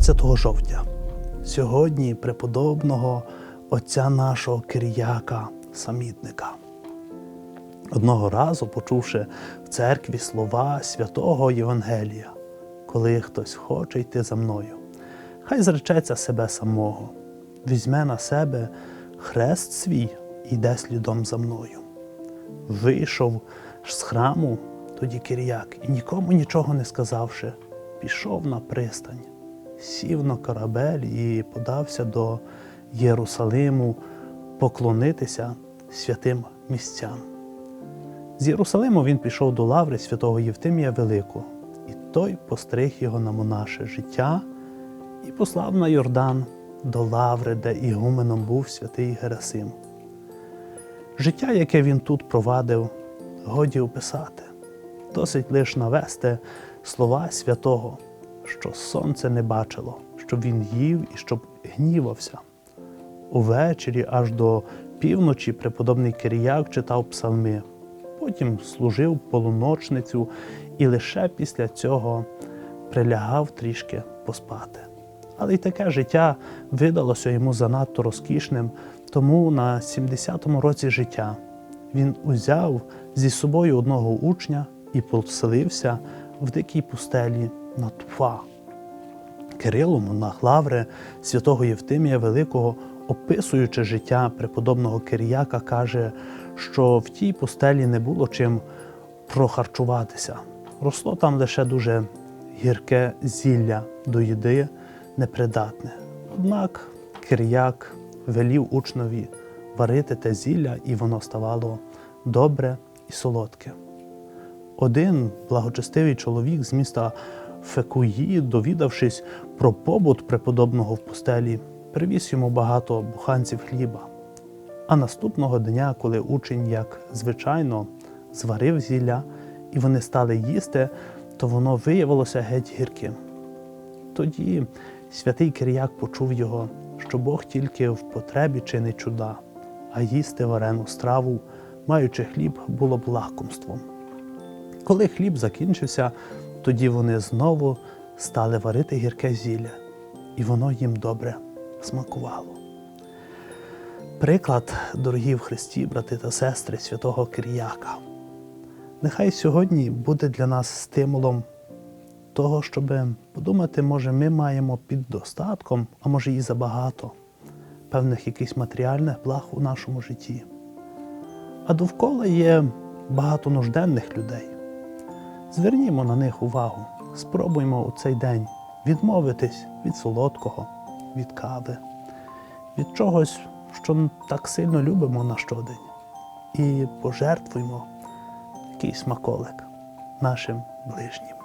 17 жовтня, сьогодні преподобного отця нашого Кирияка, самітника. Одного разу, почувши в церкві слова святого Євангелія, коли хтось хоче йти за мною, хай зречеться себе самого, візьме на себе хрест свій і йде слідом за мною. Вийшов з храму тоді Кирияк і нікому нічого не сказавши, пішов на пристань, сів на корабель і подався до Єрусалиму поклонитися святим місцям. З Єрусалиму він пішов до лаври святого Євтимія Великого, і той постриг його на монаше життя і послав на Йордан до лаври, де ігуменом був святий Герасим. Життя, яке він тут провадив, годі описати. Досить лиш навести слова святого, що сонце не бачило, щоб він їв і щоб гнівався. Увечері аж до півночі преподобний Киріяк читав псалми, потім служив полуночницю і лише після цього прилягав трішки поспати. Але й таке життя видалося йому занадто розкішним, тому на 70-му році життя він узяв зі собою одного учня і поселився в дикій пустелі на Туфа. Кирило, монах Лаври, святого Євтимія Великого, описуючи життя преподобного Киріяка, каже, що в тій пустелі не було чим прохарчуватися. Росло там лише дуже гірке зілля до їди непридатне. Однак Киріяк велів учнові варити те зілля, і воно ставало добре і солодке. Один благочестивий чоловік з міста Фекуї, довідавшись про побут преподобного в пустелі, привіз йому багато буханців хліба. А наступного дня, коли учень, як звичайно, зварив зілля, і вони стали їсти, то воно виявилося геть гірким. Тоді святий Кирияк почув його, що Бог тільки в потребі чинить чуда, а їсти варену страву, маючи хліб, було б лакомством. Коли хліб закінчився, тоді вони знову стали варити гірке зілля, і воно їм добре смакувало. Приклад, дорогі в Христі, брати та сестри святого Киріяка. Нехай сьогодні буде для нас стимулом того, щоб подумати, може, ми маємо під достатком, а може і забагато певних якихось матеріальних благ у нашому житті. А довкола є багато нужденних людей. Звернімо на них увагу, спробуймо у цей день відмовитись від солодкого, від кави, від чогось, що так сильно любимо на щодень, і пожертвуймо якийсь смаколик нашим ближнім.